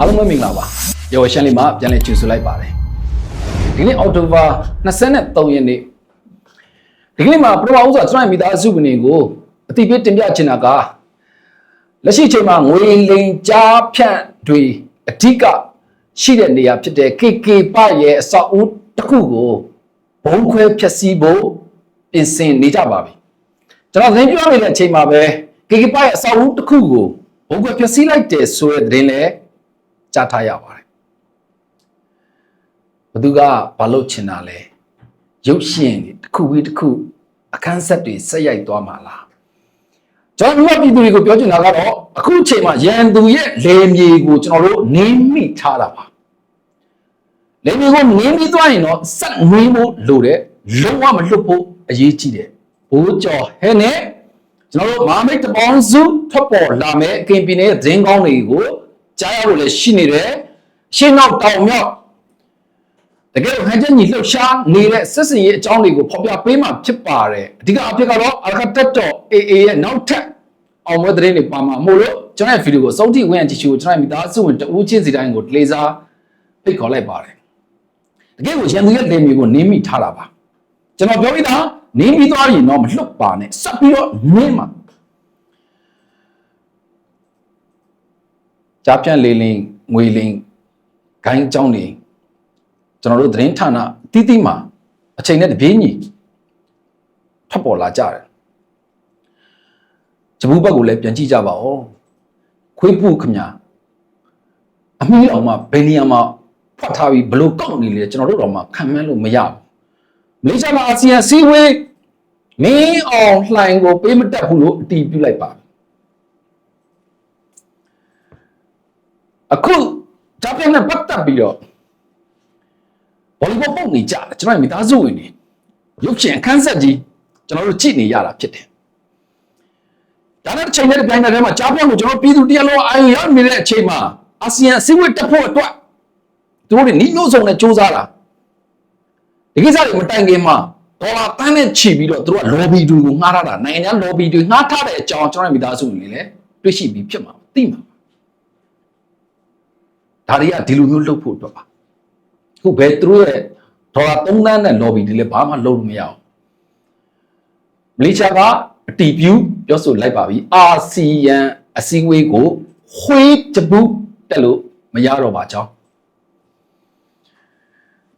အားလုံးပဲမင်္ဂလာပါရော်ရှန်လေးမှာပြန်လည်ကြိုဆိုလိုက်ပါတယ်ဒီနေ့အောက်တိုဘာ23ရက်နေ့ဒီကနေ့မှာပထမဦးစွာကျွန်တော်ရဲ့မိသားစုဝင်တွေကိုအတိအပြတင်ပြချင်တာကလက်ရှိအချိန်မှာငွေလိမ်ကြားဖြန့်တွေအဓိကရှိတဲ့နေရာဖြစ်တဲ့ KK ပရဲ့အဆောက်အဦတစ်ခုကိုဘုံခွဲဖျက်ဆီးဖို့ပြင်ဆင်နေကြပါပြီကျွန်တော်သတင်းပြောနေတဲ့အချိန်မှာပဲ KK ပရဲ့အဆောက်အဦတစ်ခုကိုဘုံခွဲဖျက်ဆီးလိုက်တယ်ဆိုတဲ့သတင်းလည်း ကြားထားရပါတယ်ဘသူကဘာလို့ချင်တာလဲရုပ်ရှင်တွေတစ်ခုပြီးတစ်ခုအခန်းဆက်တွေဆက်ရိုက်သွားမှာလားကျွန်တော်တို့ပြည်သူတွေကိုပြောချင်တာကတော့အခုအချိန်မှာရန်သူရဲ့လေမြေကိုကျွန်တော်တို့နင်းမိထားတာပါလေမြေကိုနင်းပြီးသွားရင်တော့စက်ငွေးဖို့လိုတဲ့လုံးဝမလွတ်ဖို့အရေးကြီးတယ်ဘိုးကျော်ဟဲ့နဲ့ကျွန်တော်တို့မာမိတ်တပေါင်းစုထွက်ပေါ်လာမယ်အကင်ပင်ရဲ့ဇင်းကောင်းတွေကို ကြားရလို့လည်းရှိနေတယ်ရှင်းနောက်တောင်မြောက်တကယ်လို့ဟန်ချက်ညီလှုပ်ရှားနေတဲ့စစ်စင်ရေးအကြောင်းတွေကိုဖော်ပြပေးမှဖြစ်ပါတယ်အဓိကအဖြစ်ကတော့အရကတက်တော် AA ရဲ့နောက်ထပ်အောင်မွေးသတင်းတွေပါမှာမို့လို့ကျွန်တော်ရဲ့ဗီဒီယိုကိုစောင့်ကြည့်ဝင်ကြည့်ရှုကျွန်တော်ရဲ့မိသားစုဝင်တဦးချင်းစီတိုင်းကိုလေးစားဖိတ်ခေါ်လိုက်ပါတယ်တကယ်ကိုရန်သူရဲ့လေမျိုးကိုနင်းမိထားတာပါကျွန်တော်ပြောပြီးသားနင်းပြီးသွားရင်တော့မလွတ်ပါနဲ့ဆက်ပြီးတော့နင်းမှာ ကြားပြန့်လေးလင်းငွေလင်းဂိုင်းအကြောင်းတွေကျွန်တော်တို့သတင်းဌာနတီးတီးမှာအချိန်နဲ့တပြေးညီထပ်ပေါ်လာကြတယ်ဂျပူဘက်ကိုလည်းပြန်ကြည့်ကြပါဦးခွေးပုခမအမီးအောင်မှဘယ်နေရာမှာဖတ်ထားပြီးဘလို့ကောက်နေလဲကျွန်တော်တို့တော့မှခံမှန်းလို့မရဘူးမလေးရှားမှာအာဆီယံစီးဝေးမင်းအောင်လှိုင်ကိုပေးမတက်ဘူးလို့အတီးပြုလိုက်ပါ အခုဒါပြန်နဲ့ပတ်သက်ပြီးတော့ဘောလီဘောပုံနေကြတယ်ကျွန်တော်မိသားစုဝင်နေရုပ်ရှင်အခန်းဆက်ကြီးကျွန်တော်တို့ကြည့်နေရတာဖြစ်တယ်ဒါနဲ့တစ်ချိန်နဲ့တစ်ပြိုင်နက်တည်းမှာကြားပြောင်းလို့ကျွန်တော်ပြည်သူတရားလုံးအာရုံရောက်နေတဲ့အချိန်မှာအာဆီယံအစည်းအဝေးတက်ဖို့အတွက်သူတို့တွေနှီးမျိုးစုံနဲ့စူးစမ်းတာဒီကိစ္စတွေမတိုင်ခင်မှာဒေါ်လာတန်းနဲ့ချီပြီးတော့သူတို့က lobby တွေကိုငှားထားတာနိုင်ငံခြား lobby တွေငှားထားတဲ့အကြောင်းကျွန်တော်မိသားစုဝင်တွေလည်းတွေ့ရှိပြီးဖြစ်မှာသိမှာ ဒါတွေကဒီလိုမျိုးလှုပ်ဖို့အတွက်ပါခုဘယ်သူတို့ရဲ့ဒေါ်လာ3သန်းနဲ့ lobby တွေလည်းဘာမှလုပ်လို့မရအောင်မလေးရှားကအတီးပြူပြောဆိုလိုက်ပါပြီအာဆီယံအစည်းအဝေးကိုခွေးတပုတက်လို့မရတော့ပါကြောင်း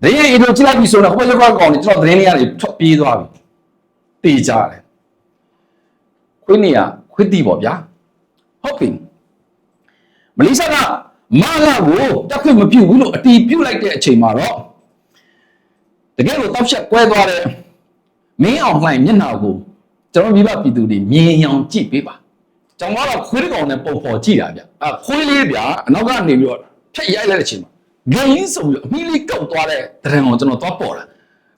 ဒီရင်အီဒိုကြည့်လိုက်ပြီဆိုတော့ဟိုဘက်ကောင်နေကျွန်တော်သတင်းလေးရတယ်ထွက်ပြေးသွားပြီတေးကြတယ်ခွေးနေရခွေးတီပေါ့ဗျာဟုတ်ပြီမလေးရှားက မာလာကိုတက်ခွင့်မပြုဘူးလို့အတီးပြုတ်လိုက်တဲ့အချိန်မှာတော့တကယ်လို့တောက်ချက်ကွဲသွားတဲ့မင်းအောင်လှိုင်မျက်နှာကိုကျွန်တော်မိဘပြည်သူတွေမြင်အောင်ကြည့်ပေးပါကျွန်တော်ကတော့ခွေးတစ်ကောင်နဲ့ပုံဖော်ကြည့်တာဗျအခွေးလေးဗျအနောက်ကနေပြီးတော့ဖြတ်ရိုက်လိုက်တဲ့အချိန်မှာဂိမ်းဆိုပြီးတော့အမီလေးကောက်သွားတဲ့တရံကိုကျွန်တော်သွားပေါ်တာ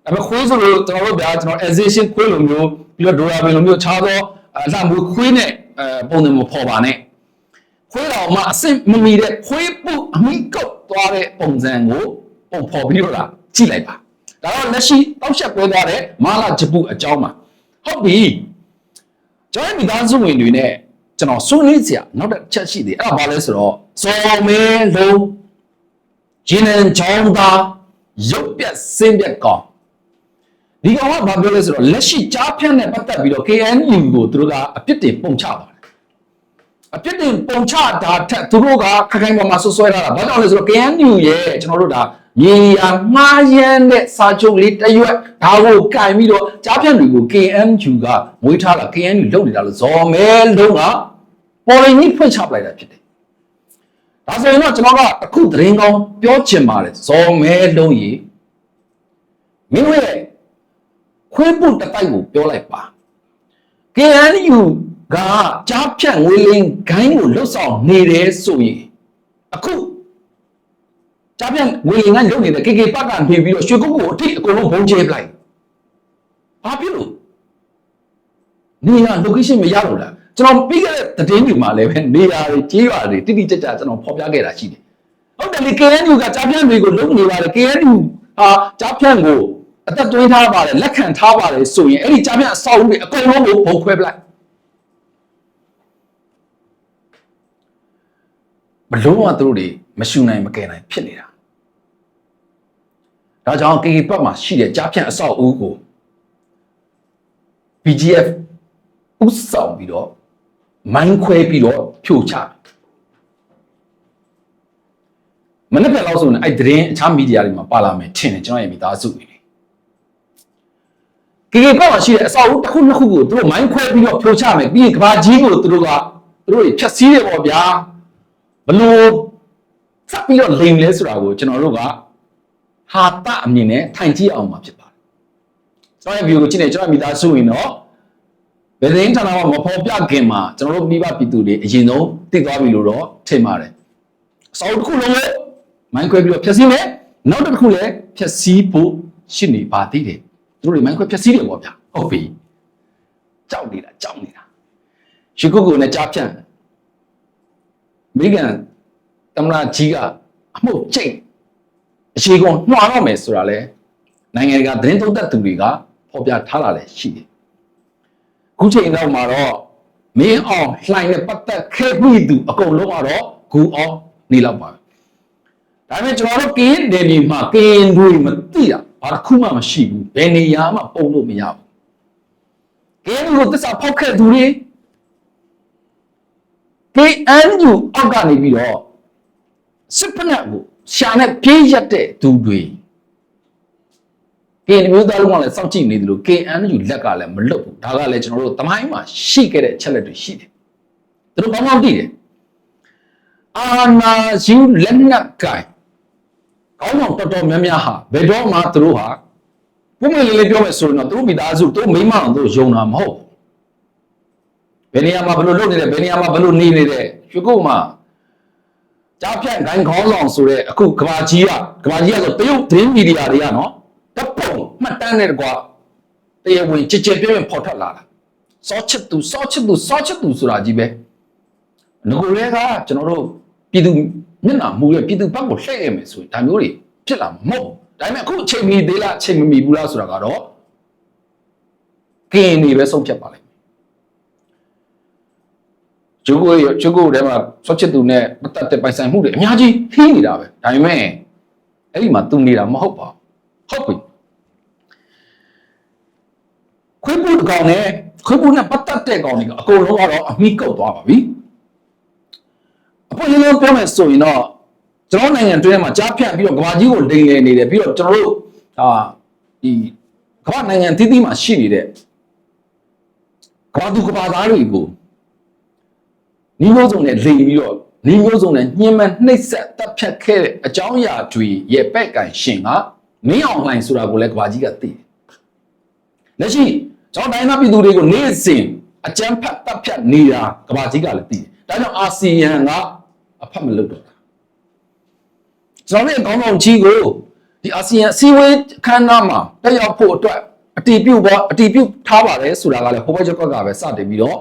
ဒါပေမဲ့ခွေးဆိုလို့ကျွန်တော်တို့ဗျာကျွန်တော် exhibition ခွေးလိုမျိုးပြီးတော့ဒိုရာဘင်လိုမျိုးခြားသောအလှမှုခွေးနဲ့အဲပုံစံမဖော်ပါနဲ့ ခွေးတော်မှာအစစ်မမီတဲ့ခွေးပုအမိကုတ်သွားတဲ့ပုံစံကိုပုံဖော်ပြီးတော့လာကြည့်လိုက်ပါဒါတော့လက်ရှိတောက်ချက်ပွဲသွားတဲ့မာလာဂျပူအကြောင်းမှာဟုတ်ပြီကျွန်တော်မိသားစုဝင်တွေနဲ့ကျွန်တော်ဆွေးနွေးစရာနောက်တစ်ချက်ရှိသေးတယ်အဲ့ဒါဘာလဲဆိုတော့စော်မဲလုံးဂျင်းန်ချောင်းသားရုပ်ပြက်စင်းပြက်ကောင်ဒီကောင်ကဘာပြောလဲဆိုတော့လက်ရှိကြားဖြတ်နဲ့ပတ်သက်ပြီးတော့ KNU ကိုသူတို့ကအပြစ်တင်ပုံချပါတယ် အပြစ်တင်ပုံချတာထက်သူတို့ကခိုင်ခိုင်မာမာဆွဆွဲထားတာဘာကြောင့်လဲဆိုတော့ KNU ရဲ့ကျွန်တော်တို့ဒါရေယာငှားရမ်းတဲ့စာချုပ်လေးတစ်ရွက်ဒါကိုကင်ပြီးတော့ကြားဖြန့်တွေကို KNU ကမွေးထားတာ KNU လုပ်နေတာလို့ဇော်မဲလုံးကပေါ်ရင်ကြီးဖွင့်ချပလိုက်တာဖြစ်တယ်ဒါဆိုရင်တော့ကျွန်တော်ကအခုသတင်းကောင်းပြောချင်ပါတယ်ဇော်မဲလုံးကြီးမင်းတို့ရဲ့ခွေးပုတ်တစ်တိုက်ကိုပြောလိုက်ပါ KNU ကကြားဖြတ်ငွေလင်းဂိုင်းကိုလွတ်ဆောင်နေတယ်ဆိုရင်အခုကြားဖြတ်ငွေလင်းကလုံနေတဲ့ KK ပတ်ကနေပြီးတော့ရွှေကုတ်ကိုအထိအကုန်လုံးဘုံကျဲပလိုက်ဘာဖြစ်လို့နေရ location မရလို့လားကျွန်တော်ပြီးခဲ့တဲ့သတင်းတွေမှာလည်းပဲနေရာတွေကြေးရွာတွေတိတိကျကျကျွန်တော်ဖော်ပြခဲ့တာရှိတယ်ဟုတ်တယ်လေ KNU ကကြားဖြတ်တွေကိုလုံနေပါတယ် KNU ဟာကြားဖြတ်ကိုအသက်သွင်းထားပါတယ်လက်ခံထားပါတယ်ဆိုရင်အဲ့ဒီကြားဖြတ်အဆောက်အဦတွေအကုန်လုံးကိုဘုံခွဲပလိုက် ဘလုံးဝသူတို့တွေမရှူနိုင်မကယ်နိုင်ဖြစ်နေတာဒါကြောင့် KK ဘက်မှာရှိတဲ့ကြားဖြန့်အဆောက်အဦကို BGF ဥဆောင်ပြီးတော့မိုင်းခွဲပြီးတော့ဖြိုချမနေ့ကလောက်ဆိုရင်အဲ့သတင်းအခြားမီဒီယာတွေမှာပါလာမယ်ထင်တယ်ကျွန်တော်ရဲ့မိသားစုတွေကေကေကောက်ရှိတဲ့အဆောက်အဦတစ်ခုနှစ်ခုကိုသူတို့မိုင်းခွဲပြီးတော့ဖြိုချမယ်ပြီးရင်ကဘာကြီးကိုသူတို့ကသူတို့ဖြတ်စည်းတယ်ပေါ့ဗျာ ဘလို့စပ်ပြီးတော့လိမ်လဲဆိုတာကိုကျွန်တော်တို့ကဟာတအမြင်နဲ့ထိုင်ကြည့်အောင်မှာဖြစ်ပါတယ်ကျွန်တော်ရဲ့ view ကိုကြည့်နေကျွန်တော်မိသားစုရင်တော့ဗေဒင်းဌာနမှာမဖော်ပြခင်မှာကျွန်တော်တို့မိဘပြည်သူတွေအရင်ဆုံးသိသွားပြီလို့တော့ထင်ပါတယ်အဆောက်အဦတစ်ခုလုံးလည်းမိုင်းခွဲပြီးတော့ဖြတ်စည်းမယ်နောက်တစ်ခုလည်းဖြတ်စည်းဖို့ရှိနေပါသေးတယ်သူတို့တွေမိုင်းခွဲဖြက်စီးတယ်ပေါ့ဗျာဟုတ်ပြီကြောက်နေတာကြောက်နေတာရှီကုကုနဲ့ကြားဖြန့် မိကန်တမနာကြီးကအမှုကျိတ်အရှိကုန်နှွာတော့မယ်ဆိုတာလဲနိုင်ငံတကာသတင်းသုံးသပ်သူတွေကဖော်ပြထားတာလည်းရှိတယ်ခုချိန်တော့မှာတော့မင်းအောင်လှိုင်နဲ့ပတ်သက်ခဲ့ပြီးသူအကုန်လုံးကတော့ဂူအောင်နေလောက်ပါပဲဒါပေမဲ့ကျွန်တော်တို့ကင်းတယ်ဒီမှာကင်းတွေမသိတာဘာတစ်ခုမှမရှိဘူးဘယ်နေရာမှပုံလို့မရဘူးကင်းကိုသစ္စာဖောက်ခဲ့သူတွေ KNU အောက်ကနေပြီးတော့စစ်ဖက်နဲ့ကိုရှာနဲ့ပြေးရက်တဲ့သူတွေ KNU မျိုးသားလုံးကလည်းစောင့်ကြည့်နေတယ်လို့ KNU လက်ကလည်းမလွတ်ဘူးဒါကလည်းကျွန်တော်တို့တမိုင်းမှာရှိခဲ့တဲ့အချက်လက်တွေရှိတယ်သူတို့ကောင်းကောင်းသိတယ်အာနာဇီလက်နက်ကင်ကောင်းကောင်းတော်တော်များများဟာဘယ်တော့မှသူတို့ဟာပုံမှန်လေးလေးပြောမယ်ဆိုရင်တော့သူတို့မိသားစုသူတို့မိမအောင်သူတို့ယုံတာမဟုတ်ဘူးဘ ယ်နေရာမှာဘယ်လိုလုပ်နေတယ်ဘယ်နေရာမှာဘယ်လိုနေနေတယ်ရွှေကုတ်မှာကြားဖြန့်ဂိုင်းခေါင်းဆောင်ဆိုတဲ့အခုကဘာကြီးကကဘာကြီးကဆိုတရုတ်သတင်းမီဒီယာတွေကနော်တပ်ပုံမှတ်တမ်းနဲ့တကွာတရားဝင်ကြည်ကြဲပြည့်ပြည့်ဖော်ထွက်လာတာစောချစ်သူစောချစ်သူစောချစ်သူဆိုတာကြီးပဲငကိုရဲကကျွန်တော်တို့ပြည်သူမျက်နှာမူရဲ့ပြည်သူဘက်ကိုလှည့်ရမယ်ဆိုရင်ဒါမျိုးတွေဖြစ်လာမှာမဟုတ်ဘူးဒါပေမဲ့အခုအချိန်မီသေးလားအချိန်မမီဘူးလားဆိုတာကတော့ကင်းနေပဲဆုံးဖြတ်ပါလိမ့် မယ်ကျုပ်ကိုကျုပ်ကိုထဲမှာစောချစ်သူနဲ့ပတ်သက်တဲ့ပိုင်ဆိုင်မှုတွေအများကြီးဟင်းနေတာပဲဒါပေမဲ့အဲ့ဒီမှာသူနေတာမဟုတ်ပါဘူးဟုတ်ပြီခွေးပူတကောင်နဲ့ခွေးပူနဲ့ပတ်သက်တဲ့ကောင်တွေကအကုန်လုံးကတော့အမိကုတ်သွားပါပြီအပွင့်လေးလုံးပြောမယ်ဆိုရင်တော့ကျွန်တော်နိုင်ငံတွင်းမှာကြားဖြန့်ပြီးတော့ကဘာကြီးကိုလိမ်လည်နေတယ်ပြီးတော့ကျွန်တော်တို့အာဒီကဘာနိုင်ငံတည်တည်မှာရှိနေတဲ့ကဘာသူကဘာသားတွေကို နီးမျိုးစုံနဲ့လိမ်ပြီးတော့နီးမျိုးစုံနဲ့ညှင်းမနှိပ်စက်တပ်ဖြတ်ခဲ့တဲ့အကြောင်းအရာတွေရဲ့ပဲ့ကန်ရှင်ကမင်းအောင်လှိုင်ဆိုတာကိုလည်းကဘာကြီးကသိတယ်လက်ရှိကျွန်တော်တိုင်းသားပြည်သူတွေကိုနေ့စဉ်အကြမ်းဖက်တပ်ဖြတ်နေတာကဘာကြီးကလည်းသိတယ်ဒါကြောင့်အာဆီယံကအဖက်မလုပ်တော့တာကျွန်တော်တို့ကောင်းကောင်းကြီးကိုဒီအာဆီယံအစည်းအဝေးခန်းနာမှာတက်ရောက်ဖို့အတွက်အတီးပြုတ်ပေါ်အတီးပြုတ်ထားပါတယ်ဆိုတာကလည်းဟိုဘက်ချက်ကကပဲစတင်ပြီးတော့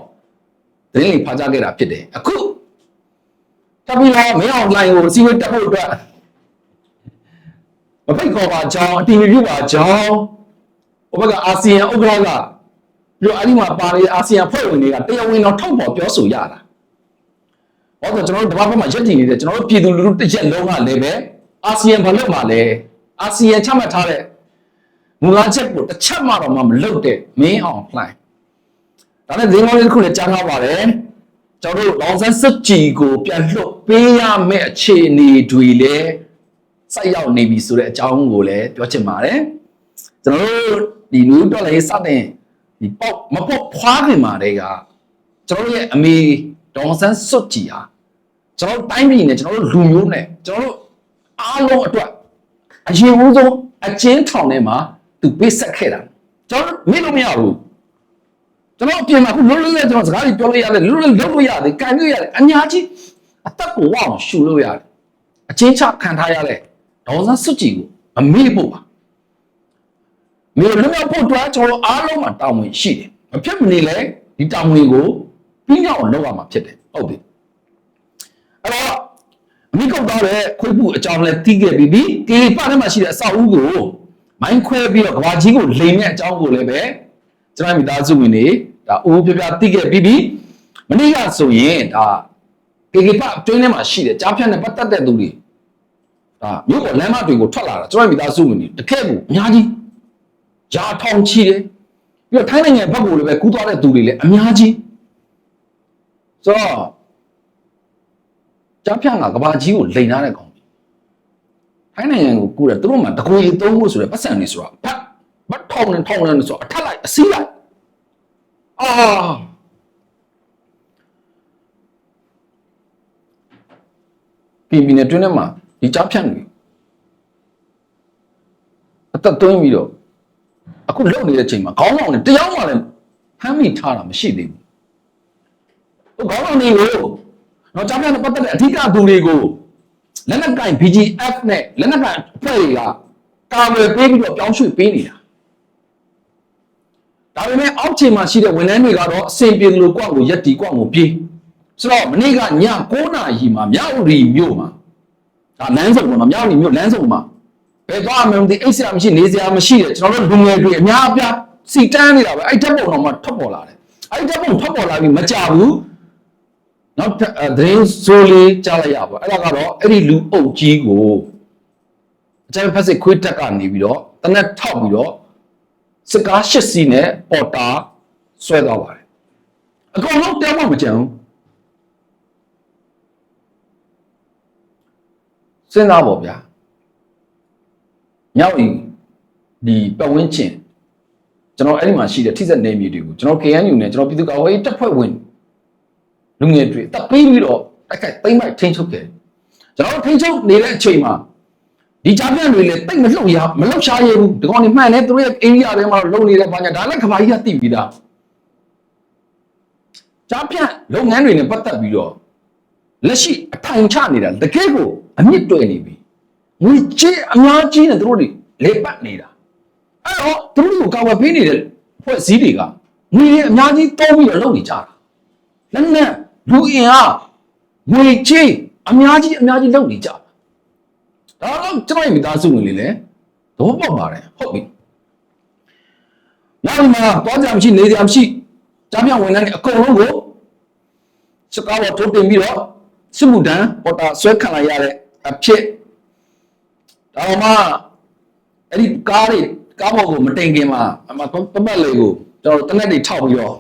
သတင်းလေးဖားကြခဲ့တာဖြစ်တယ်အခုတပ်ပြီးတော့မင်းအောင်လိုင်းကိုအစည်းအဝေးတက်ဖို့အတွက်မဖိတ်ခေါ်ပါကြောင်းအတီးပြုတ်ပါကြောင်းဟိုဘက်ကအာဆီယံဥက္ကဋ္ဌကပြီးတော့အဲ့ဒီမှာပါနေတဲ့အာဆီယံဖွဲ့ဝင်တွေကတရားဝင်တော့ထောက်ပေါ်ပြောဆိုရတာ။ဘာလို့ကျွန်တော်တို့တပတ်ဘက်မှာရက်တည်နေတဲ့ကျွန်တော်တို့ပြည်သူလူထုတစ်ရက်လုံးကလည်းပဲအာဆီယံဘာလို့မှလဲအာဆီယံချမှတ်ထားတဲ့မူလားချက်ကိုတစ်ချက်မှတော့မှမလုပ်တဲ့မင်းအောင်လှိုင်း။ ဒါနဲ့ဒီမောင်လေးတစ်ခုလည်းကြားထားပါတယ်။ကျွန်တော်တို့လောင်ဆန်းစစ်ကြည်ကိုပြန်လွတ်ပေးရမယ့်အခြေအနေတွေလည်းစိုက်ရောက်နေပြီဆိုတဲ့အကြောင်းကိုလည်းပြောချင်ပါတယ်။ကျွန်တော်တို့ဒီနူးတော်လေးစတဲ့ဒီပေါက်မပေါက်ဖွားခင်မှာတည်းကကျွန်တော်တို့ရဲ့အမေဒေါန်ဆန်းစွတ်ကြည်ဟာကျွန်တော်တို့တိုင်းပြည်နဲ့ကျွန်တော်တို့လူမျိုးနဲ့ကျွန်တော်တို့အားလုံးအတွက်အရင်ဦးဆုံးအချင်းထောင်ထဲမှာသူပေးဆက်ခဲ့တာကျွန်တော်မေ့လို့မရဘူး ကျွန်တော်အပြင်မှာခုလွတ်လွတ်လပ်ကျွန်တော်စကားတွေပြောလို့ရတယ်လွတ်လွတ်လုပ်လို့ရတယ်ကန်လို့ရတယ်အများကြီးအသက်ကိုဝအောင်ရှူလို့ရတယ်အချင်းချခံထားရတဲ့ဒေါန်ဆန်းစွတ်ကြည်ကိုမမေ့ဖို့ပါမြေလွတ်မြောက်ဖို့အတွက်ကျွန်တော်အားလုံးမှာတာဝန်ရှိတယ်မဖြစ်မနေလဲဒီတာဝန်ကိုပြီးမြောက်အောင်လုပ်ရမှာဖြစ်တယ်ဟုတ်ပြီအဲ့တော့အမိကုတ်တော့တဲ့ခွေးပူအကြောင်းလဲတီးခဲ့ပြီးပြီကေပထဲမှာရှိတဲ့အဆောက်အဦကိုမိုင်းခွဲပြီးတော့ကဘာကြီးကိုလိမ်တဲ့အကြောင်းကိုလည်းပဲ ကျွန်တော်မိသားစုဝင်တွေဒါအိုးပြပြတီးခဲ့ပြီးပြီမနေ့ကဆိုရင်ဒါကေကေပအတွင်းထဲမှာရှိတဲ့ကြားဖြတ်နဲ့ပတ်သက်တဲ့သူတွေဒါမြို့ပေါ်လမ်းမတွေကိုထွက်လာတာကျွန်တော်မိသားစုဝင်တွေတကယ့်ကိုအများကြီးဂျာထောင်ချီတယ်ပြီးတော့ထိုင်းနိုင်ငံဘက်ကိုလည်းပဲကူးသွားတဲ့သူတွေလည်းအများကြီးဆိုတော့ကြားဖြန့်ကကဘာကြီးကိုလိန်ထားတဲ့ကောင်ထိုင်းနိုင်ငံကိုကူးတယ်သူတို့မှတကူရီသုံးဖို့ဆိုရယ်ပတ်စံနေဆိုတာဘတ်ဘတ် ထောင်းနေထောင်းနေဆိုအထက်လိုက်အစီးလိုက်အာပြည်ပြည်နဲ့တွင်းထဲမှာဒီကြားဖြန့်တွေအသက်သွင်းပြီးတော့အခုလုံနေတဲ့အချိန်မှာခေါင်းဆောင်တွေတယောက်မှလည်းဖမ်းမိထားတာမရှိသေးဘူးဟိုခေါင်းဆောင်တွေကိုတော့ကြားဖြန့်နဲ့ပတ်သက်တဲ့အဓိကသူတွေကိုလက်နက်ကင် BGF နဲ့လက်နက်ကင်အဖွဲ့တွေကကာဝယ်ပေးပြီးတော့ပြောင်းရွှေ့ပေးနေတာ ဒါပေမဲ့အောက်ခြေမှာရှိတဲ့ဝန်ထမ်းတွေကတော့အစင်ပြေလို့ကွက်ကိုရက်တီကွက်ကိုပြေးဆိုတော့မနေ့ကည9နာရီမှာမြောက်ရီမြို့မှာဒါလမ်းစုံပေါ့နော်မြောက်ရီမြို့လမ်းစုံမှာဘယ်သွားမှမသိအိတ်ဆရာမရှိနေဆရာမရှိတယ်ကျွန်တော်တို့လူငယ်တွေအများအပြားစီတန်းနေတာပဲအဲ့တက်ပုံတော့မှထွက်ပေါ်လာတယ်အဲ့တက်ပုံထွက်ပေါ်လာပြီးမကြဘူးနောက်ထပ်အဲသတင်းဆိုလေးကြားလိုက်ရပါအဲ့ဒါကတော့အဲ့ဒီလူအုပ်ကြီးကိုအကြမ်းဖက်စစ်ခွေးတက်ကနေပြီးတော့တနက်ထောက်ပြီးတော့ စစ်ကားရှစ်စီးနဲ့ပေါ်တာဆွဲသွားပါတယ်အကောင်လုံးတောင်းမှမကြံဘူးစဉ်းစားပါဗျာမြောက်ဤဒီပတ်ဝန်းကျင်ကျွန်တော်အဲ့ဒီမှာရှိတဲ့ထိစက်နေမြေတွေကိုကျွန်တော် KNU နဲ့ကျွန်တော်ပြည်သူ့ကာကွယ်ရေးတပ်ဖွဲ့ဝင်လူငယ်တွေတပ်ပေးပြီးတော့တိုက်ခိုက်သိမ်းမိုက်ထိန်းချုပ်ခဲ့တယ်ကျွန်တော်ထိန်းချုပ်နေတဲ့အချိန်မှာ ဒီကြားပြန့်တွေလည်းတိတ်မလှုပ်ရမလှုပ်ရှားရဘူးဒီကောင်တွေမှန်တယ်သူတို့ရဲ့ area ထဲမှာလုံနေတဲ့ဘာညာဒါလည်းကဘာကြီးကသိပြီးသားကြားပြန့်လုပ်ငန်းတွေနဲ့ပတ်သက်ပြီးတော့လက်ရှိအထိုင်ချနေတာတကယ်ကိုအမြင့်တွယ်နေပြီငွေကြေးအများကြီးနဲ့သူတို့တွေလေပတ်နေတာအဲ့တော့သူတို့ကိုကာဝယ်ပေးနေတဲ့ဖွဲ့စည်းတွေကငွေတွေအများကြီးတောင်းပြီးတော့လုပ်နေကြတာလက်နဲ့လူအင်အားငွေကြေးအများကြီးအများကြီးလုပ်နေကြတာ ဒါတော့ကျွန်တော်ရဲ့မိသားစုဝင်လေးလည်းသဘောပေါက်ပါတယ်ဟုတ်ပြီနောက်မှာတော့ကြမရှိနေကြမရှိကြားပြဝင်တဲ့အကုန်လုံးကိုစကားပေါ်ထုတ်တင်ပြီးတော့စစ်မှုတန်းပေါ်တာဆွဲခံလိုက်ရတဲ့အဖြစ်ဒါမှအဲ့ဒီကားတွေကားပေါ်ကိုမတင်ခင်မှာအမပပတ်လေးကိုကျွန်တော်တနက်တွေထောက်ပြီးတော့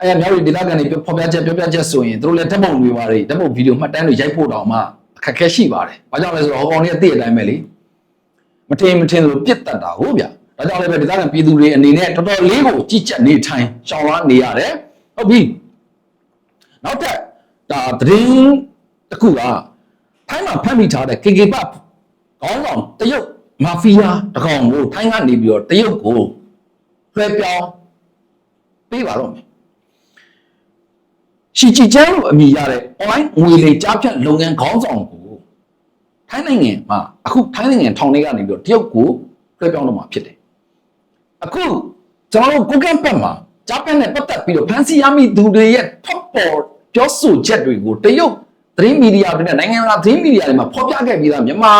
အဲ့ရမြောက်ရီဒေတာကန်တွေဖော်ပြချက်ပြောပြချက်ဆိုရင်တို့လည်းဓာတ်ပုံတွေပါတယ်ဓာတ်ပုံဗီဒီယိုမှတ်တမ်းတွေရိုက်ဖို့တောင်မှ အခက်အခဲရှိပါတယ်။ဘာကြောင့်လဲဆိုတော့ဟောကောင်လေးအသိအတိုင်းပဲလေ။မထင်မထင်လို့ပြစ်တတ်တာဟုတ်ဗျာ။ဒါကြောင့်လည်းပဲဒေတာကန်ပြည်သူတွေအနေနဲ့တော်တော်လေးကိုကြည်ကြက်နေထိုင်ရှောင်လာနေရတယ်။ဟုတ်ပြီ။နောက်တက်ဒါသတင်းတစ်ခုကထိုင်းမှာဖမ်းမိထားတဲ့ KK ပတ်ခေါင်းဆောင်တရုတ်မာဖီးယားတကောင်ကိုထိုင်းကနေပြီးတော့တရုတ်ကိုလွှဲပြောင်းပေးပါတော့မယ် ရှီချီကျန်းလို့အမည်ရတဲ့ online ငွေလိမ်ကြားဖြတ်လုပ်ငန်းခေါင်းဆောင်ကိုထိုင်းနိုင်ငံမှာအခုထိုင်းနိုင်ငံထောင်ထဲကနေပြီးတော့တရုတ်ကိုလွှဲပြောင်းတော့မှာဖြစ်တယ်အခုကျွန်တော်တို့ကိုကန့်ပတ်မှာကြားဖြတ်နဲ့ပတ်သက်ပြီးတော့ဖန်စီရမိသူတွေရဲ့ top ပေါ်ပြောဆိုချက်တွေကိုတရုတ်သတင်းမီဒီယာတွေနဲ့နိုင်ငံတကာသတင်းမီဒီယာတွေမှာဖော်ပြခဲ့ပြီးသားမြန်မာ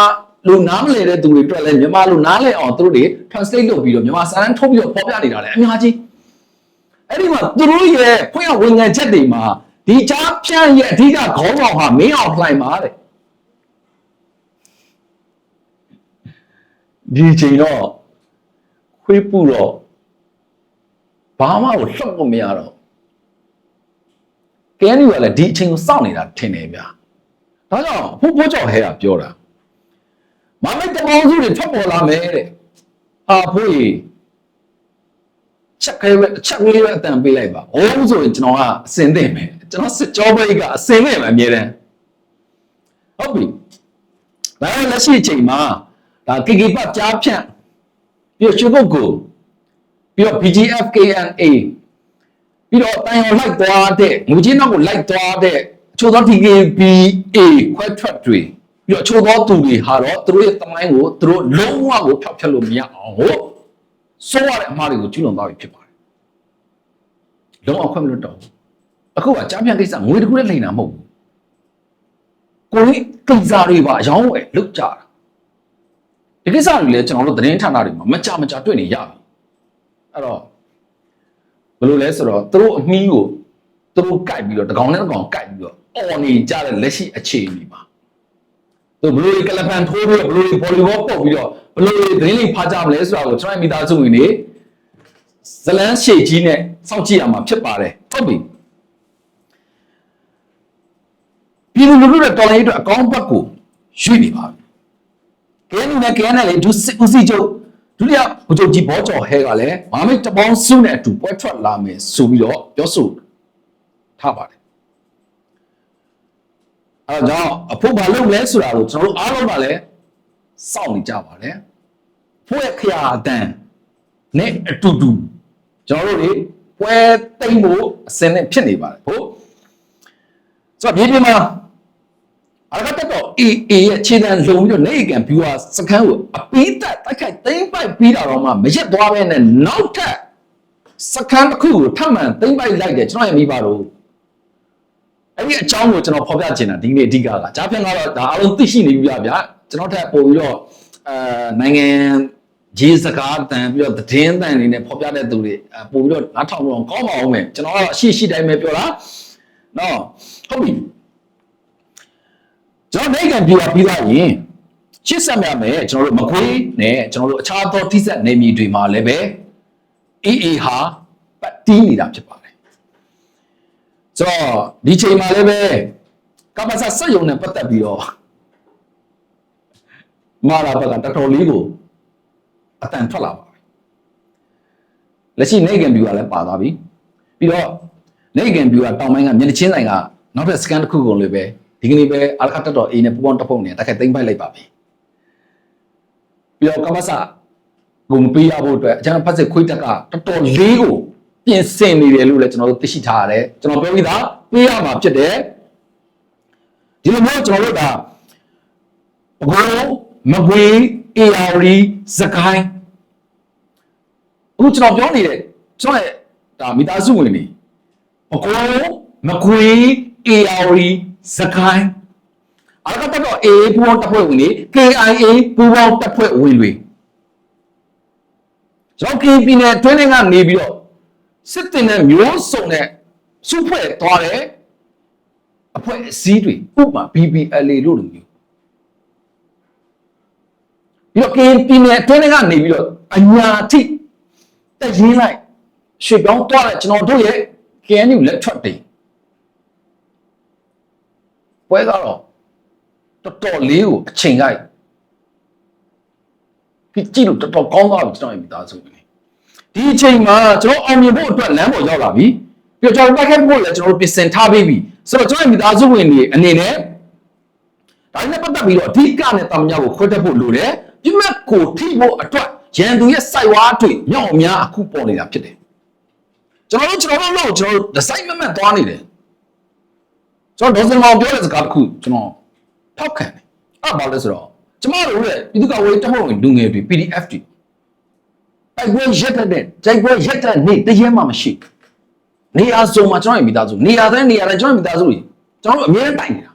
လူနားမလည်တဲ့သူတွေအတွက်လည်းမြန်မာလူနားလည်အောင်သူတို့တွေ translate လုပ်ပြီးတော့မြန်မာစာတမ်းထုတ်ပြီးတော့ဖော်ပြနေတာလည်းအများကြီးအဲ့ဒီမှာသူတို့ရဲ့ဖွင့်ရဝင်ငန်းချက်တွေမှာ ဒီချားဖြန့်ရဲ့အဓိကခေါင်းဆောင်ဟာမင်းအောင်လှိုင်ပါတဲ့ဒီချိန်တော့ခွေးပူတော့ဘာမှကိုလှုပ်လို့မရတော့ကဲနီကလည်းဒီအချိန်ကိုစောင့်နေတာထင်တယ်ဗျာဒါကြောင့်ဘိုးဘိုးကြောင့်ဟဲကပြောတာမမိတ်တမောင်စုတွေထွက်ပေါ်လာမယ်တဲ့ဟာဖိုးကြီးချက်ခဲပဲချက်လေးပဲအတန်ပေးလိုက်ပါ။ဟောဆိုရင်ကျွန်တော်ကအစင်သိမ့်မယ်။ ကျွန်တော်စစ်ကြောဘိတ်ကအစင်သိမ့်မယ်အမြဲတမ်း။ဟုတ်ပြီ။ဒါလက်ရှိအချိန်မှာဒါ KK ပတ်ကြားဖြန့်ပြီးတော့ချွတ်ကိုပြီးတော့ BGF KNA ပြီးတော့တန်ရောလိုက်သွားတဲ့ငွေချင်းနောက်ကိုလိုက်သွားတဲ့ချို့သော TKBA ခွဲထွက်တွေပြီးတော့ချို့သောသူတွေဟာတော့သူတို့ရဲ့တမိုင်းကိုသူတို့လုံးဝကိုဖျောက်ဖျက်လို့မရအောင်ဟိုစိုးရတဲ့အမှားတွေကိုကျူးလွန်သွားပြီဖြစ်ပါတယ်လုံးဝခွင့်မလွတ်တော့ဘူး အခုကကြားပြန်ကိစ္စငွေတစ်ခုနဲ့လိန်တာမဟုတ်ဘူးကိုယ်ကိစ္စတွေပါအယောင်းဝယ်လုတ်ကြတာဒီကိစ္စတွေလည်းကျွန်တော်တို့သတင်းဌာနတွေမှာမကြမကြတွေ့နေရပြီအဲ့တော့ဘယ်လိုလဲဆိုတော့သူတို့အမီးကိုသူတို့ကြိုက်ပြီးတော့တကောင်နဲ့တကောင်ကြိုက်ပြီးတော့အော်နေကြတဲ့လက်ရှိအခြေအနေမှာသူဘယ်လိုကလပန်ထိုးပြီးတော့ဘယ်လိုဘောလီဘောပုတ်ပြီးတော့ဘယ်လိုသတင်းလေးဖားကြမလဲဆိုတာကိုကျွန်တော်မိသားစုဝင်တွေဇလန်းရှေ့ကြီးနဲ့စောင့်ကြည့်ရမှာဖြစ်ပါတယ်ဟုတ်ပြီ ပြည်သူလူထုရဲ့တော်လိုင်းအတွက်အကောင်းဘက်ကိုရွေ့နေပါပြီကဲနူနဲ့ကဲနဲ့လေဒုဦးစီးချုပ်ဒုတိယဗိုလ်ချုပ်ကြီးဘောကျော်ဟဲကလည်းမဟာမိတ်တပေါင်းစုနဲ့အတူပွဲထွက်လာမယ်ဆိုပြီးတော့ပြောဆိုထားပါတယ်အဲဒါကြောင့်အဖို့ဘာလုပ်လဲဆိုတာကိုကျွန်တော်တို့အားလုံးကလည်းစောင့်နေကြပါလေဖွဲ့ခရာအတန်နဲ့အတူတူကျွန်တော်တို့တွေပွဲသိမ့်ဖို့အစင်းနဲ့ဖြစ်နေပါတယ်ဟုတ်ဆိုတော့မြေပြင်မှာ အရကတက်တော့ AA ရဲ့ခြေတံလုံပြီးတော့နေကန်ဘီဝါစကန်ကိုအပိသက်တိုက်ခိုက်သိမ့်ပိုက်ပြီးတာတော့မှမရက်သွားပဲနဲ့နောက်ထပ်စကန်တစ်ခုကိုထပ်မံသိမ့်ပိုက်လိုက်တယ်ကျွန်တော်ရဲ့မိဘတို့အဲ့ဒီအကြောင်းကိုကျွန်တော်ဖော်ပြချင်တာဒီနေ့အဓိကကကြားဖြတ်ကတော့ဒါအားလုံးသိရှိနေပြီဗျာကျွန်တော်ထပ်ပို့ပြီးတော့အဲနိုင်ငံရေးစကားတန်ပြီးတော့သတင်းတန်တွေနဲ့ဖော်ပြတဲ့သူတွေအဲပို့ပြီးတော့နားထောင်လို့ကောင်းပါအောင်မယ်ကျွန်တော်ကတော့အရှိရှိတိုင်းပဲပြောတာနော်ဟုတ်ပြီ ကျွန်တော်နိုင်ငံပြည်ပြီးသွားရင်ရှစ်ဆက်မြမယ်ကျွန်တော်တို့မခွေးနဲ့ကျွန်တော်တို့အခြားသောတိဆက်နေမြေတွေမှာလည်းပဲအေးအေးဟာပတ်တီးနေတာဖြစ်ပါတယ်ဆိုတော့ဒီချိန်မှာလည်းပဲကမ္ဘာဆက်စက်ယုံနဲ့ပတ်သက်ပြီးတော့မာလာဘက်ကတော်တော်လေးကိုအတန်ထွက်လာပါပြီလက်ရှိနိုင်ငံပြည်ကလည်းပါသွားပြီပြီးတော့နိုင်ငံပြည်ကတောင်ပိုင်းကမျက်နှာချင်းဆိုင်ကနောက်ထပ်စကန်တစ်ခုကုန်လေးပဲ ဒီကနေ့ပဲအာခတ်တက်တော်အေးနဲ့ပူပေါင်းတပ်ဖုံနဲ့တက်ခိုက်သိမ့်ပိုက်လိုက်ပါပြီပြီးတော့ကမ္ဘာဆဂုံပေးရဖို့အတွက်အကျန်းဖတ်စစ်ခွေးတက်ကတော်တော်လေးကိုပြင်ဆင်နေတယ်လို့လည်းကျွန်တော်တို့သိရှိထားရတယ်ကျွန်တော်ပြောပြီးသားပေးရမှာဖြစ်တယ်ဒီလိုမျိုးကျွန်တော်တို့ကဘကောမကွေး AR စကိုင်းအခုကျွန်တော်ပြောနေတဲ့ကျွန်တော်ရဲ့ဒါမိသားစုဝင်တွေဘကောမကွေး AR စကိုင်းအရကတက်တော့ A ပူပေါင်းတပ်ဖွဲ့ဝင်တွေ KIA ပူပေါင်းတပ်ဖွဲ့ဝင်တွေကျွန်တော် KP နဲ့တွင်းနေကနေပြီးတော့စစ်တင်တဲ့မျိုးစုံတဲ့စုဖွဲ့သွားတယ်အဖွဲ့အစည်းတွေဥပမာ BBLA လို့လိုမျိုးပြီးတော့ KP နဲ့တွင်းနေကနေပြီးတော့အညာထိတက်ရင်းလိုက်ရွှေပြောင်းသွားတဲ့ကျွန်တော်တို့ရဲ့ KNU လက်ထွက်တယ် ပွဲကတော့တော်တော်လေးကိုအချိန်ကိုက်ဒီကြည့်လို့တော်တော်ကောင်းသွားပြီကျွန်တော်ရဲ့မိသားစုတွေဒီအချိန်မှာကျွန်တော်အောင်မြင်ဖို့အတွက်လမ်းပေါ်ရောက်လာပြီပြီးတော့ကျွန်တော်တိုက်ခိုက်ဖို့လည်းကျွန်တော်တို့ပြင်ဆင်ထားပြီးပြီဆိုတော့ကျွန်တော်ရဲ့မိသားစုဝင်တွေအနေနဲ့ဒါနဲ့ပတ်သက်ပြီးတော့အဓိကနဲ့တာမညာကိုခွဲတက်ဖို့လိုတယ်ပြမတ်ကိုထိဖို့အတွက်ရန်သူရဲ့စိုက်ဝါးတွေမြောက်အများအခုပေါ်နေတာဖြစ်တယ်ကျွန်တော်တို့ကျွန်တော်တို့လို့ကျွန်တော်တို့ဒီဇိုင်းမမတ်သွားနေတယ် ကျွန်တော်ဒေါ်စင်မောင်ပြောတဲ့စကားတစ်ခုကျွန်တော်ထောက်ခံတယ်အဲ့ဘာလဲဆိုတော့ကျမတို့ရဲ့ပြည်သူ့ကဝေးတမုံလူငယ်တွေ PDF တွေတိုက်ပွဲရက်တဲ့တိုက်ပွဲရက်တဲ့နေ့တရက်မှမရှိနေရာစုံမှာကျွန်တော်ရဲ့မိသားစုနေရာတိုင်းနေရာတိုင်းကျွန်တော်မိသားစုတွေကျွန်တော်တို့အမြဲတမ်းတိုက်နေတာ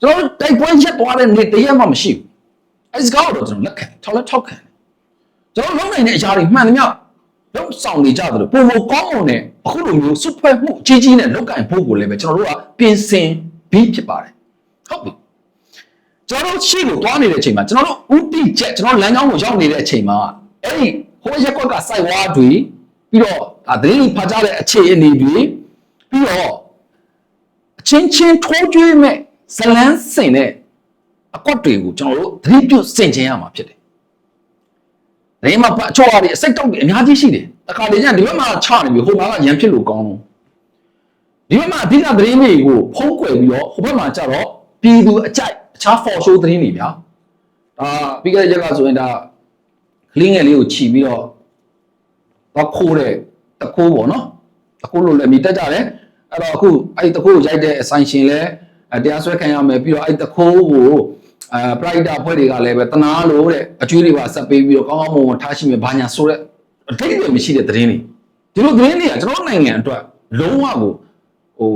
ကျွန်တော်တို့တိုက်ပွဲရက်သွားတဲ့နေ့တရက်မှမရှိဘူးအဲစကားတော့ကျွန်တော်လက်ခံထောက်လက်ထောက်ခံကျွန်တော်လုံးနိုင်တဲ့အရာတွေမှန်သမျှ လုံးဆောင်နေကြတယ်လို့ပုံမကောင်းအောင်နဲ့အခုလိုမျိုးစွတ်ဖွဲ့မှုအကြီးကြီးနဲ့လောက်ကင်ဖို့ကိုလည်းပဲကျွန်တော်တို့ကပြင်ဆင်ပြီးဖြစ်ပါတယ်ဟုတ်ပြီကျွန်တော်တို့ရှေ့ကိုသွားနေတဲ့အချိန်မှာကျွန်တော်တို့ဥတီချက်ကျွန်တော်လမ်းကြောင်းကိုရောက်နေတဲ့အချိန်မှာအဲ့ဒီဟိုရက်ကွက်ကစိုက်ဝါးတွေပြီးတော့ဒါသတင်းဖတ်ကြတဲ့အခြေအနေတွေပြီးတော့အချင်းချင်းထိုးကျွေးမဲ့ဇလန်းစင်တဲ့အကွက်တွေကိုကျွန်တော်တို့သတိပြုစင်ကျင်ရမှာဖြစ်တယ်။ ဒါမှအချော်အတွေအစိတ်တောက်တွေအများကြီးရှိတယ်။တခါတည်းကျဒီဘက်မှာချနေပြီဟိုမှာကရန်ဖြစ်လို့ကောင်းတော့ဒီဘက်မှာအဓိကသတင်းတွေကိုဖုံးကွယ်ပြီးတော့ဟိုဘက်မှာကျတော့ပြည်သူအကြိုက်အခြား for show သတင်းတွေဗျာ။ဒါပြီးခဲ့တဲ့ရက်ကဆိုရင်ဒါကလေးငယ်လေးကိုခြီပြီးတော့တော့ခိုးတဲ့တခိုးပေါ့နော်။တခိုးလို့လည်းမိတက်ကြတယ်။အဲ့တော့အခုအဲ့ဒီတခိုးကိုရိုက်တဲ့အဆိုင်ရှင်လည်းတရားစွဲခံရမယ်ပြီးတော့အဲ့ဒီတခိုးကို အဲပရိုက်တာဖွဲ့တွေကလည်းပဲတနာလို့တဲ့အကျွေးတွေပါဆက်ပေးပြီးတော့ကောင်းကောင်းမွန်မွန်ထားရှိမယ်ဘာညာဆိုတဲ့အတိတ်တွေမရှိတဲ့သတင်းတွေဒီလိုသတင်းတွေကကျွန်တော်နိုင်ငံအတွက်လုံးဝကိုဟို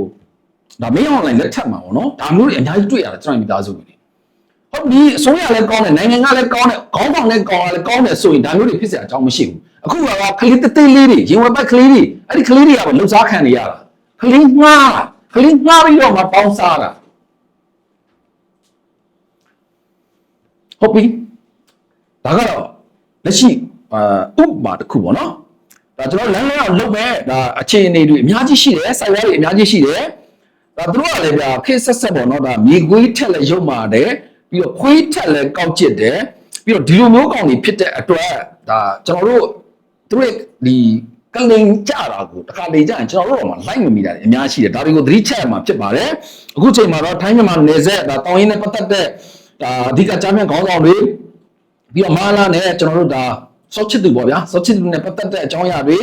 ဒါမင်း online လက်ထက်မှာပေါ့နော်ဒါမျိုးတွေအများကြီးတွေ့ရတာကျွန်တော်မိသားစုတွေဟုတ်ဒီအစိုးရလည်းကောင်းတယ်နိုင်ငံကလည်းကောင်းတယ်ခေါင်းဆောင်လည်းကောင်းတယ်ကောင်းတယ်ဆိုရင်ဒါမျိုးတွေဖြစ်စရာအကြောင်းမရှိဘူးအခုကတော့ကလေးသေးသေးလေးတွေရင်ဝက်ပတ်ကလေးတွေအဲ့ဒီကလေးတွေကပဲလှုပ်ရှားခံနေရတာကလေးငှားကလေးငှားပြီးတော့မှပေါင်းစားတာ ဟုတ်ပြီဒါကတော့လက်ရှိအာဥပမာတစ်ခုပေါ့နော်ဒါကျွန်တော်လမ်းလမ်းအောင်လုပ်မဲ့ဒါအခြေအနေတွေအများကြီးရှိတယ်စိုက်ဝါးတွေအများကြီးရှိတယ်ဒါသူတို့ကလည်းဗျာခေတ်ဆက်ဆက်ပေါ့နော်ဒါမြေခွေးထက်လည်းရုပ်မာတယ်ပြီးတော့ခွေးထက်လည်းကောက်ကျစ်တယ်ပြီးတော့ဒီလိုမျိုးကောင်တွေဖြစ်တဲ့အတွက်ဒါကျွန်တော်တို့သူတို့ရဲ့ဒီကလင်ကြတာကိုတခါလေကြရင်ကျွန်တော်တို့ကမှလိုက်မမိတာတွေအများကြီးရှိတယ်ဒါတွေကိုသတိချက်ရမှာဖြစ်ပါတယ်အခုချိန်မှာတော့ထိုင်းမြန်မာနယ်စပ်ဒါတောင်ရင်းနဲ့ပတ်သက်တဲ့ ဒါအဓိကကြားမြတ်ခေါင်းဆောင်တွေပြီးတော့မာလာနဲ့ကျွန်တော်တို့ဒါစောချစ်သူပေါ့ဗျာစောချစ်သူနဲ့ပတ်သက်တဲ့အကြောင်းအရာတွေ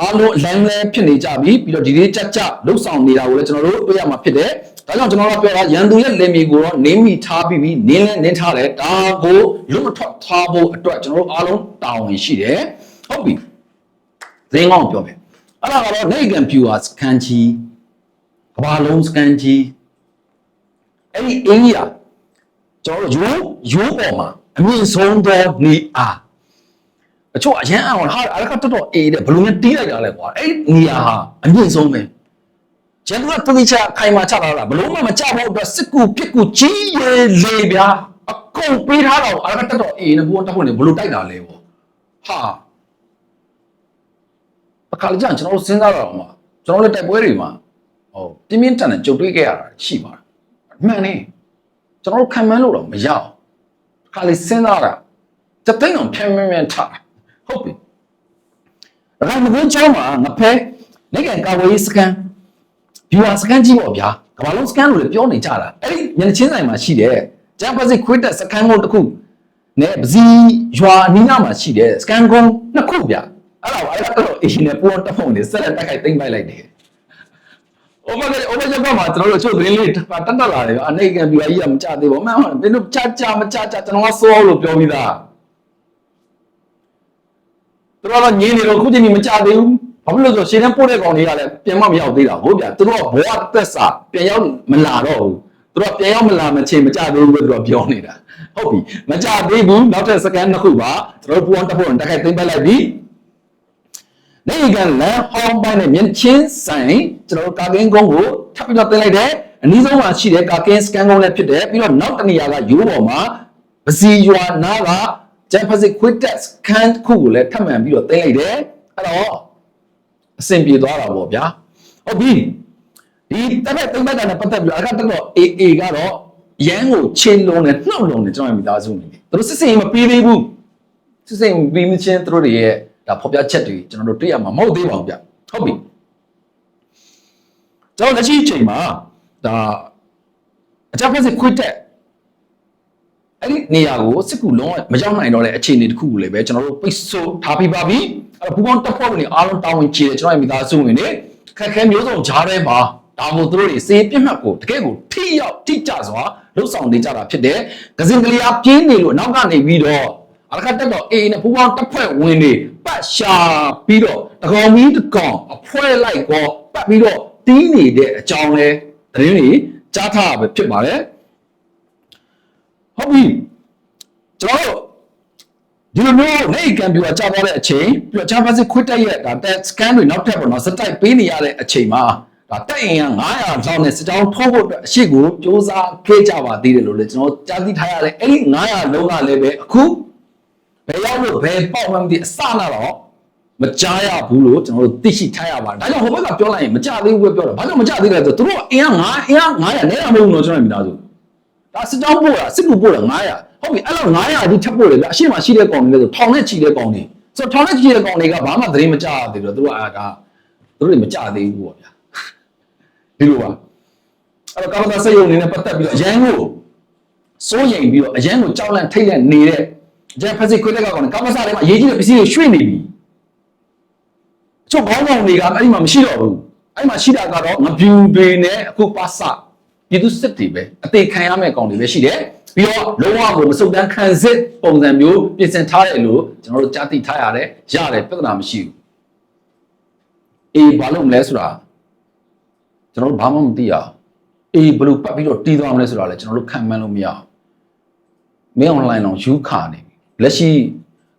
အားလုံးအလန်းလဲဖြစ်နေကြပြီပြီးတော့ဒီလေးကြကြလှုပ်ဆောင်နေတာကိုလည်းကျွန်တော်တို့တွေ့ရမှာဖြစ်တယ်ဒါကြောင့်ကျွန်တော်တို့ပြောတာရန်သူရဲ့လင်မီကိုတော့နင်းမိထားပြီးပြီးနင်းလဲနင်းထားတယ်ဒါကိုလွတ်ထွက်ထားဖို့အတွက်ကျွန်တော်တို့အားလုံးတာဝန်ရှိတယ်ဟုတ်ပြီသင်းကောင်းပြောမယ်အဲ့ဒါကတော့နေကန်ဖြူဟာစကန်ကြီးကဘာလုံးစကန်ကြီးအဲ့ဒီအင်းကြီးอ่ะ ကျွန်တော်တို့ရိုးရိုးပေါ်မှာအမြင့်ဆုံးသောနေအားအချို့အရန်အောင်ဟာအရကတော်တော်အေးတယ်ဘယ်လိုနဲ့တီးလိုက်တာလဲကွာအဲ့နေရာဟာအမြင့်ဆုံးပဲကျန်တဲ့တတိချခိုင်မာချလာတာဘယ်လို့မှမကြဖို့အတွက်စစ်ကူပြစ်ကူကြီးရလေဗျာအကုန်ပေးထားတော့အရကတော်တော်အေးနေဘုံတက်ဖို့နေဘယ်လိုတိုက်တာလဲပေါ့ဟာအခါလေးကျရင်ကျွန်တော်တို့စဉ်းစားတော့မှာကျွန်တော်တို့တိုက်ပွဲတွေမှာဟိုပြင်းပြင်းထန်ထန်ကြုံတွေ့ခဲ့ရတာရှိပါတယ်အမှန်နဲ့ ကျွန်တော်တို့ခံမှန်းလို့တော့မရအောင်ခါလေးစဉ်းစားတာတသိန်းအောင်ဖြန်းဖြန်းဖြန်းထားဟုတ်ပြီဒါကမကွန်းချောင်းမှာငဖဲနိုင်ငံကာဝေးစကန်ဘီဝါစကန်ကြီးပေါ့ဗျာကမ္ဘာလုံးစကန်လို့လည်းပြောနေကြတာအဲ့ဒီညနေချင်းဆိုင်မှာရှိတယ်ဂျမ်ပစစ်ခွေးတက်စကန်ကုန်းတစ်ခုနဲ့ပစီရွာအနီးနားမှာရှိတယ်စကန်ကုန်းနှစ်ခုဗျာအဲ့ဒါအဲ့ဒါတော့အရှင်နဲ့ပူအောင်တက်ဖို့နေဆက်လက်တက်ခိုက်သိမ့်ပိုက်လိုက်တယ်။ အိုမကအိုမဂျပန်မှာကျွန်တော်တို့ချို့သတင်းလေးတက်တက်လာတယ်အနေကန်ပြူကြီးကမကြသေးဘူး။မှန်ပါလား။ဘယ်လိုကြကြမကြကြကျွန်တော်ကစိုးအောင်လို့ပြောပြီးသား။သူတို့ကညင်းနေတော့ခုချိန်ကြီးမကြသေးဘူး။ဘာဖြစ်လို့လဲဆိုရှင်းတန်းပို့တဲ့ကောင်တွေကလည်းပြန်မမရောက်သေးတာဟုတ်ဗျာ။သူတို့ကဘဝတစ်သက်စာပြန်ရောက်မလာတော့ဘူး။သူတို့ကပြန်ရောက်မလာမချင်းမကြသေးဘူးလို့သူတို့ပြောနေတာ။ဟုတ်ပြီ။မကြသေးဘူးနောက်ထပ်စကန်နှစ်ခုပါကျွန်တော်တို့ပူအောင်တက်ဖို့တက်ခိုက်သိမ့်ပိုက်လိုက်ပြီ။ နိုင်ငံကလမ်းဟောင်းပိုင်းနဲ့မြင်းချင်းဆိုင်ကျွန်တော်တို့ကာကင်းကုန်းကိုထပ်ပြီးတော့တင်လိုက်တယ်အနည်းဆုံးမှာရှိတဲ့ကာကင်းစကန်ကုန်းလည်းဖြစ်တယ်ပြီးတော့နောက်တစ်နေရာကရိုးပေါ်မှာပစီရွာနားကဂျပစစ်ခွစ်တက်စကန်ခုကိုလည်းထပ်မံပြီးတော့တင်လိုက်တယ်အဲ့တော့အဆင်ပြေသွားတာပေါ့ဗျာဟုတ်ပြီဒီတက်တဲ့တိမ်မက်ကနဲ့ပတ်သက်ပြီးတော့အခါတက်တော့ AA ကတော့ရန်ကိုချင်းလုံးနဲ့နှောက်လုံးနဲ့ကျွန်တော်မိသားစုနေတယ်သူတို့စစ်စင်မပြီးသေးဘူးစစ်စင်ပြီးမချင်းသူတို့တွေရဲ့ ဒါဖော်ပြချက်တွေကျွန်တော်တို့တွေ့ရမှာမဟုတ်သေးပါဘူးဗျဟုတ်ပြီကျွန်တော်လက်ရှိအချိန်မှာဒါအကြမ်းဖက်စစ်ခွစ်တက်အဲ့ဒီနေရာကိုစစ်ကူလုံးဝမရောက်နိုင်တော့တဲ့အခြေအနေတစ်ခုကိုလည်းပဲကျွန်တော်တို့ပိတ်ဆို့ထားပြီးပါပြီအဲ့တော့ဘူပေါင်းတပ်ဖွဲ့ဝင်တွေအားလုံးတာဝန်ကျေတယ်ကျွန်တော်ရဲ့မိသားစုဝင်တွေခက်ခဲမျိုးစုံဂျားထဲမှာဒါမို့သူတို့တွေစေပြတ်မှတ်ကိုတကယ်ကိုထိရောက်ထိကြစွာလှုပ်ဆောင်နေကြတာဖြစ်တယ်။ကစင်ကလေးအားပြင်းနေလို့နောက်ကနေပြီးတော့ အလကတက်တော့အေးနဲ့ပူပေါင်းတပ်ဖွဲ့ဝင်တွေပတ်ရှာပြီးတော့တကောင်မီးတကောင်အဖွဲလိုက်ကောပတ်ပြီးတော့တီးနေတဲ့အကြောင်းလဲသတင်းတွေကြားထားပဲဖြစ်ပါတယ်ဟုတ်ပြီကျွန်တော်တို့ဒီလိုမျိုးနေကံပြူအကြသွားတဲ့အချိန်ပြီးတော့ဂျာဗစစ်ခွတ်တက်ရဲ့ဒါတက်စကန်တွေနောက်ထပ်ပေါ့နော်စတိုက်ပေးနေရတဲ့အချိန်မှာဒါတက်ရင်က900လောက်နဲ့စကြောင်းထုတ်ဖို့အတွက်အရှိကိုစ조사ခဲ့ကြပါသေးတယ်လို့လည်းကျွန်တော်ကြားသိထားရတယ်အဲ့ဒီ900လုံးကလည်းပဲအခု ဘယ်ရောက်လို့ဘယ်ပေါက်မှမသိအစနာတော့မကြားရဘူးလို့ကျွန်တော်တို့သိရှိထားရပါတယ်ဒါကြောင့်ဟိုဘက်ကပြောလိုက်ရင်မကြသေးဘူးပဲပြောတာဘာကြောင့်မကြသေးလဲဆိုတော့သူတို့အင်က9အင်က900နဲ့အမဟုတ်ဘူးလို့ကျွန်တော်မိသားစုဒါစစ်ကြောင်းပို့တာစစ်ကူပို့တာ900ဟုတ်ပြီအဲ့လို900အထိထပ်ပို့တယ်ဗျအရှိမရှိတဲ့ကောင်တွေလဲဆိုထောင်နဲ့ချီတဲ့ကောင်တွေဆိုတော့ထောင်နဲ့ချီတဲ့ကောင်တွေကဘာမှသတင်းမကြရသေးတော့သူတို့အာဒါသူတို့တွေမကြသေးဘူးပေါ့ဗျာဒီလိုပါအဲ့တော့ကာမတာစက်ရုံအနေနဲ့ပတ်သက်ပြီးတော့အရန်ကိုစိုးရိမ်ပြီးတော့အရန်ကိုကြောက်လန့်ထိတ်လန့်နေတဲ့ ဂျန်ဖက်စစ်ခွေးတဲ့ကောင်ကကာမစာထဲမှာအရေးကြီးတဲ့ပစ္စည်းတွေရွှေ့နေပြီအချို့ခေါင်းဆောင်တွေကအဲ့ဒီမှာမရှိတော့ဘူးအဲ့ဒီမှာရှိတာကတော့ငပြူတွေနဲ့အခုပါစပြည်သူစစ်တွေပဲအသေးခံရမယ့်ကောင်တွေပဲရှိတယ်ပြီးတော့လုံးဝကိုမစုံတန်းခံစစ်ပုံစံမျိုးပြင်ဆင်ထားတယ်လို့ကျွန်တော်တို့ကြားသိထားရတယ်ရတယ်ပြဿနာမရှိဘူးအေးဘာလို့မလဲဆိုတာကျွန်တော်တို့ဘာမှမသိရအောင်အေးဘယ်လိုပတ်ပြီးတော့တီးသွားမလဲဆိုတာလည်းကျွန်တော်တို့ခံမှန်းလို့မရအောင်မင်း online တော့ယူခါနေပြီ လက်ရှိ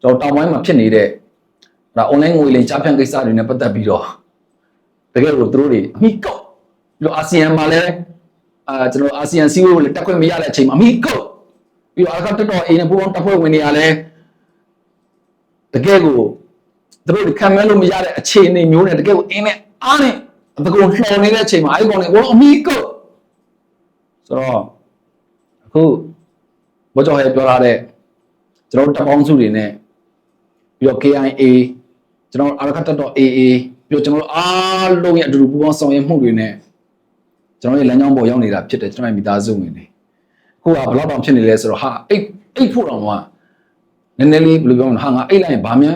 ကျွန်တော်တောင်ပိုင်းမှာဖြစ်နေတဲ့ဒါ online ငွေလိမ်ကြားဖြန့်ကိစ္စတွေနဲ့ပတ်သက်ပြီးတော့တကယ်လို့သူတို့တွေအမိကောက်ပြီးတော့အာဆီယံမှာလည်းအာကျွန်တော်အာဆီယံစီးပွားရေးကိုလည်းတက်ခွင့်မရတဲ့အချိန်မှာအမိကောက်ပြီးတော့အခါတက်တော့အိမ်နဲ့ပူပေါင်းတပ်ဖွဲ့ဝင်တွေကလည်းတကယ်ကိုသူတို့ခံမဲလို့မရတဲ့အခြေအနေမျိုးနဲ့တကယ်ကိုအင်းနဲ့အားနဲ့တကုံလှော်နေတဲ့အချိန်မှာအဲ့ဒီကောင်တွေကအမီကုတ်ဆိုတော့အခုဘောကြောဟဲပြောထားတဲ့ ကျွန်တော်တို့တပ်ပေါင်းစုတွေနဲ့ပြီးတော့ KIA ကျွန်တော်အာရခတ်တော့ AA ပြီးတော့ကျွန်တော်တို့အားလုံးရဲ့အတူတူပူးပေါင်းဆောင်ရွက်မှုတွေနဲ့ကျွန်တော်ရဲ့လမ်းကြောင်းပေါ်ရောက်နေတာဖြစ်တယ်ကျွန်တော်ရဲ့မိသားစုဝင်တွေအခုကဘယ်တော့တောင်ဖြစ်နေလဲဆိုတော့ဟာအိတ်အိတ်ဖို့တော့ကနည်းနည်းလေးဘယ်လိုပြောမလဲဟာငါအိတ်လိုက်ရင်ဘာမှ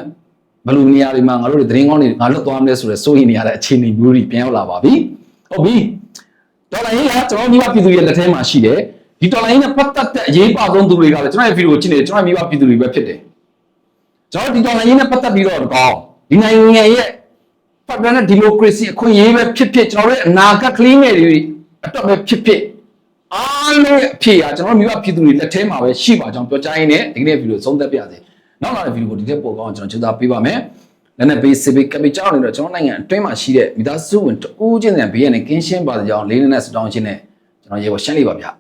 ဘယ်လိုနေရာတွေမှာငါတို့တွေသတင်းကောင်းတွေငါလွတ်သွားမလဲဆိုတော့စိုးရိမ်နေရတဲ့အခြေအနေမျိုးတွေပြန်ရောက်လာပါပြီဟုတ်ပြီဒေါ်လာရင်းကကျွန်တော်မိဘပြည်သူရဲ့လက်ထဲမှာရှိတယ် ဒီဒေါ်လာရင်းနဲ့ပတ်သက်တဲ့အရေးပါဆုံးသူတွေကလည်းကျွန်တော်ရဲ့ဗီဒီယိုကိုကြည့်နေတယ်ကျွန်တော်ရဲ့မိဘပြည်သူတွေပဲဖြစ်တယ်ကျွန်တော်ဒီတော်လှန်ရေးနဲ့ပတ်သက်ပြီးတော့ကောင်းဒီနိုင်ငံရဲ့ဖက်ဒရယ်နဲ့ဒီမိုကရေစီအခွင့်အရေးပဲဖြစ်ဖြစ်ကျွန်တော်တို့ရဲ့အနာဂတ်ကလေးငယ်တွေအတွက်ပဲဖြစ်ဖြစ်အားလုံးရဲ့အဖြစ်အကျွန်တော်တို့မိဘပြည်သူတွေလက်ထဲမှာပဲရှိပါကြောင်းပြောကြားရင်းနဲ့ဒီကနေ့ဗီဒီယိုသုံးသပ်ပြစေနောက်လာတဲ့ဗီဒီယိုကိုဒီထက်ပိုကောင်းအောင်ကျွန်တော်ကျေးဇူးပေးပါမယ်လည်းနဲ့ဘေးစစ်ဘေးကပီကြောင်းနေတော့ကျွန်တော်နိုင်ငံအတွင်းမှာရှိတဲ့မိသားစုဝင်တူးချင်းတဲ့ဘေးရနဲ့ကင်းရှင်းပါစေကြောင်းလေးနက်နဲ့စတောင်းချင်းနဲ့ကျွန်တော်ရေပေါ်ရှင်းလိုက်ပါဗျာ